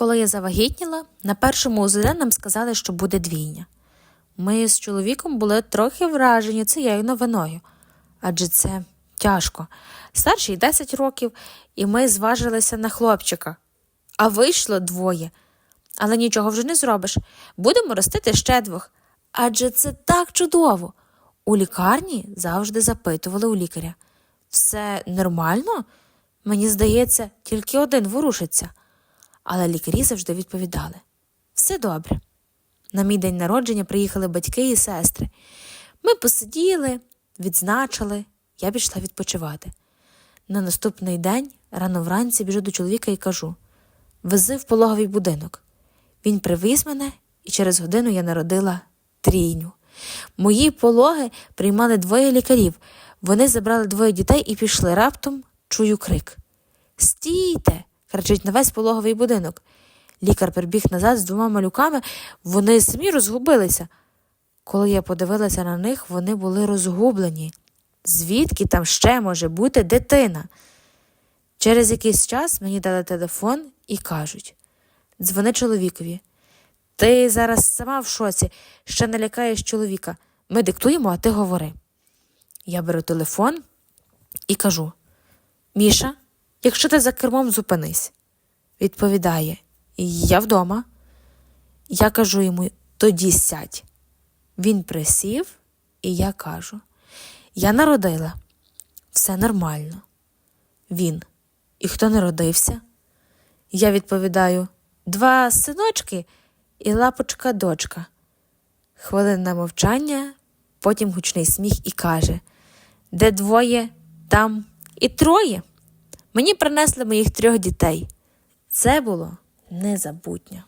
Коли я завагітніла, на першому УЗД нам сказали, що буде двійня. Ми з чоловіком були трохи вражені цією новиною, адже це тяжко. Старший 10 років, і ми зважилися на хлопчика, а вийшло двоє. Але нічого вже не зробиш. Будемо ростити ще двох. Адже це так чудово. У лікарні завжди запитували у лікаря. Все нормально? Мені здається, тільки один ворушиться. Але лікарі завжди відповідали: все добре. На мій день народження приїхали батьки і сестри. Ми посиділи, відзначили, я пішла відпочивати. На наступний день, рано вранці, біжу до чоловіка і кажу: вези в пологовий будинок. Він привіз мене, і через годину я народила трійню. Мої пологи приймали двоє лікарів. Вони забрали двоє дітей і пішли. Раптом чую крик. Стійте! Кричить на весь пологовий будинок. Лікар прибіг назад з двома малюками, вони самі розгубилися. Коли я подивилася на них, вони були розгублені. Звідки там ще може бути дитина? Через якийсь час мені дали телефон і кажуть: дзвони чоловікові. Ти зараз сама в шоці, ще не лякаєш чоловіка. Ми диктуємо, а ти говори. Я беру телефон і кажу: Міша, якщо ти за кермом, зупинись. Відповідає: Я вдома. Я кажу йому: тоді сядь. Він присів, і я кажу: Я народила, все нормально. Він. І хто народився? Я відповідаю: два синочки і лапочка дочка. Хвилинне мовчання, потім гучний сміх і каже: Де двоє, там і троє. Мені принесли моїх трьох дітей. Це було незабутньо.